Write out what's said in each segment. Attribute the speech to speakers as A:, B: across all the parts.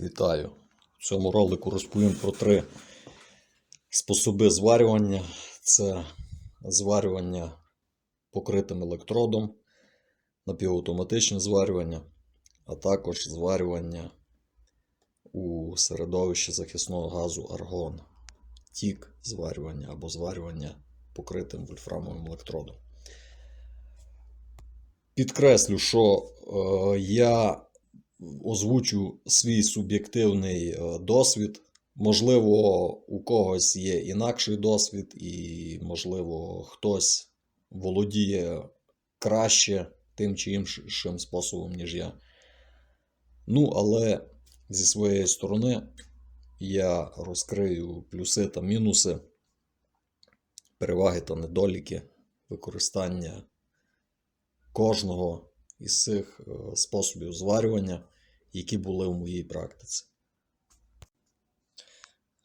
A: Вітаю! В цьому ролику розповім про три способи зварювання. Це зварювання покритим електродом, напівавтоматичне зварювання, а також зварювання у середовищі захисного газу аргон, тік зварювання або зварювання покритим вольфрамовим електродом. Підкреслю, що е, я озвучу свій суб'єктивний е, досвід. Можливо, у когось є інакший досвід, і, можливо, хтось володіє краще тим чи іншим способом, ніж я. Ну, але зі своєї сторони я розкрию плюси та мінуси, переваги та недоліки використання кожного із цих е, способів зварювання, які були в моїй практиці.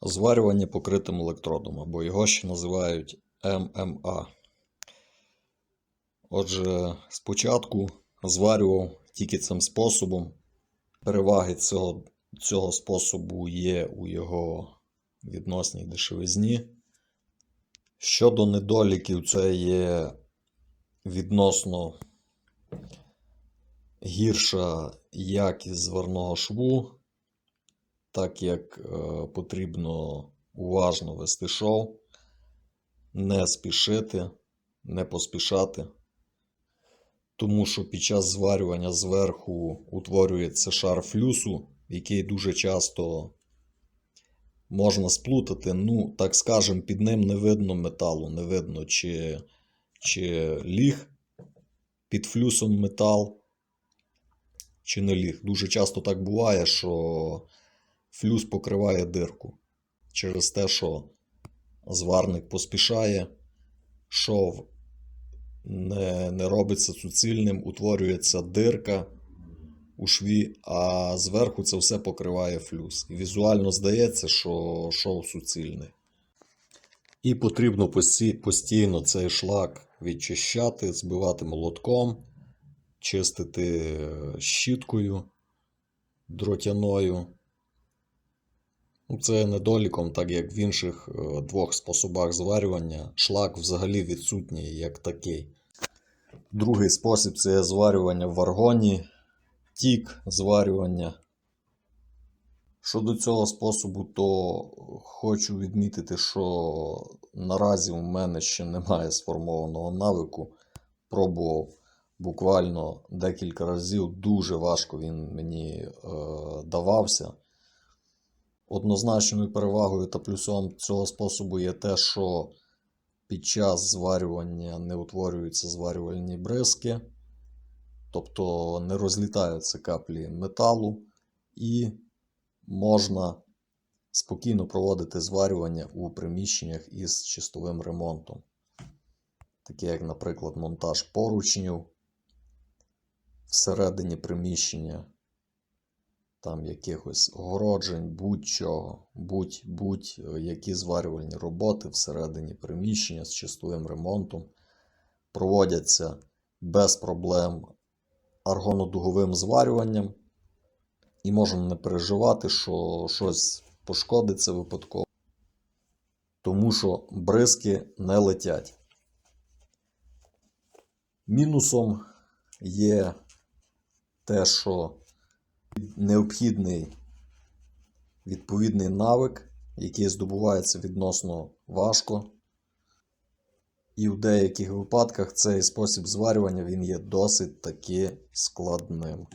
A: Зварювання покритим електродом, або його ще називають ММА. Отже, спочатку зварював тільки цим способом. Переваги цього, цього способу є у його відносній дешевизні. Щодо недоліків, це є відносно гірша якість зварного шву, так як е, потрібно уважно вести шов, не спішити, не поспішати, тому що під час зварювання зверху утворюється шар флюсу, який дуже часто можна сплутати. Ну, так скажем, під ним не видно металу, не видно, чи, чи ліг під флюсом метал, чи не ліг. Дуже часто так буває, що флюс покриває дирку через те, що зварник поспішає, шов не, не робиться суцільним, утворюється дирка у шві, а зверху це все покриває флюс. І візуально здається, що шов суцільний. І потрібно постійно цей шлак відчищати, збивати молотком, чистити е, щіткою дротяною. Ну, Це недоліком, так як в інших е, двох способах зварювання шлак взагалі відсутній як такий. Другий спосіб це зварювання в аргоні, тік зварювання. Щодо цього способу, то хочу відмітити, що наразі в мене ще немає сформованого навику. Пробував буквально декілька разів, дуже важко він мені е, давався. Однозначною перевагою та плюсом цього способу є те, що під час зварювання не утворюються зварювальні бризки, тобто не розлітаються каплі металу, і можна спокійно проводити зварювання у приміщеннях із чистовим ремонтом, таке як, наприклад, монтаж поручнів всередині приміщення, там якихось огороджень, будь-чого, будь- будь-які зварювальні роботи всередині приміщення з чистовим ремонтом проводяться без проблем аргонодуговим зварюванням, і можна не переживати, що щось пошкодиться випадково, тому що бризки не летять. Мінусом є те, що необхідний відповідний навик, який здобувається відносно важко. І в деяких випадках цей спосіб зварювання він є досить таки складним.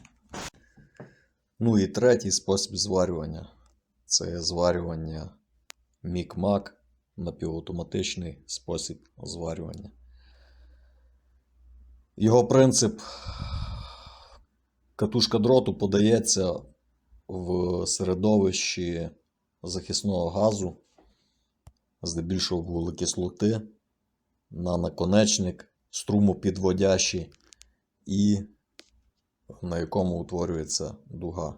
A: Ну і третій спосіб зварювання це зварювання мік-мак, напівавтоматичний спосіб зварювання. Його принцип катушка дроту подається в середовищі захисного газу, здебільшого вуглекислоти, на наконечник струмопідводящий і на якому утворюється дуга.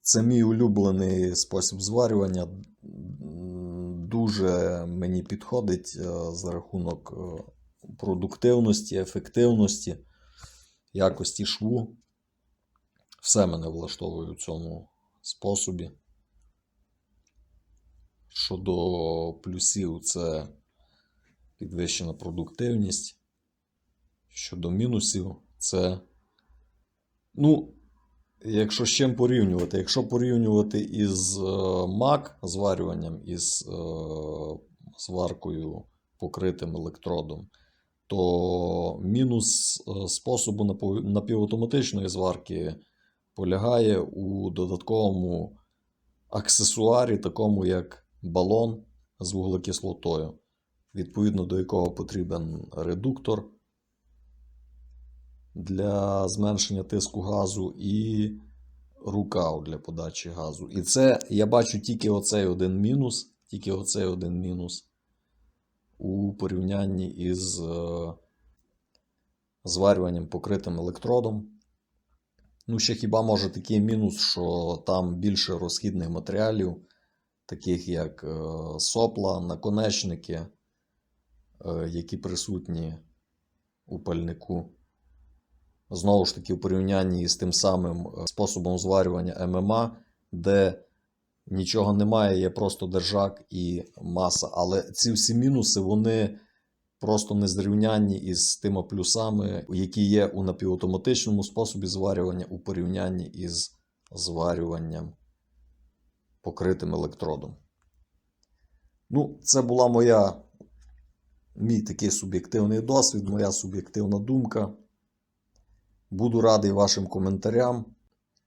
A: Це мій улюблений спосіб зварювання. Дуже мені підходить е, за рахунок е, продуктивності, ефективності, якості шву. Все мене влаштовує у цьому способі. Щодо плюсів, це підвищена продуктивність. Щодо мінусів, це. Ну, якщо з чим порівнювати, якщо порівнювати із е, мак зварюванням, із е, зваркою покритим електродом, то мінус е, способу напівавтоматичної зварки полягає у додатковому аксесуарі, такому як балон з вуглекислотою, відповідно до якого потрібен редуктор для зменшення тиску газу і рукав для подачі газу. І це я бачу тільки оцей один мінус, тільки оцей один мінус у порівнянні із е, зварюванням покритим електродом. Ну, ще хіба може такий мінус, що там більше розхідних матеріалів, таких як е, сопла, наконечники, е, які присутні у пальнику. Знову ж таки, у порівнянні з тим самим е, способом зварювання ММА, де нічого немає, є просто держак і маса. Але ці всі мінуси, вони просто не зрівнянні із тими плюсами, які є у напівавтоматичному способі зварювання у порівнянні із зварюванням покритим електродом. Ну, це була моя, мій такий суб'єктивний досвід, моя суб'єктивна думка. Буду радий вашим коментарям.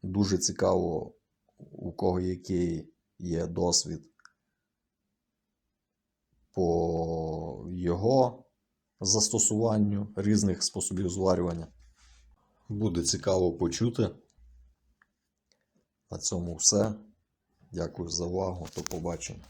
A: Дуже цікаво, у кого який є досвід по його застосуванню різних способів зварювання. Буде цікаво почути. На цьому все. Дякую за увагу. До побачення.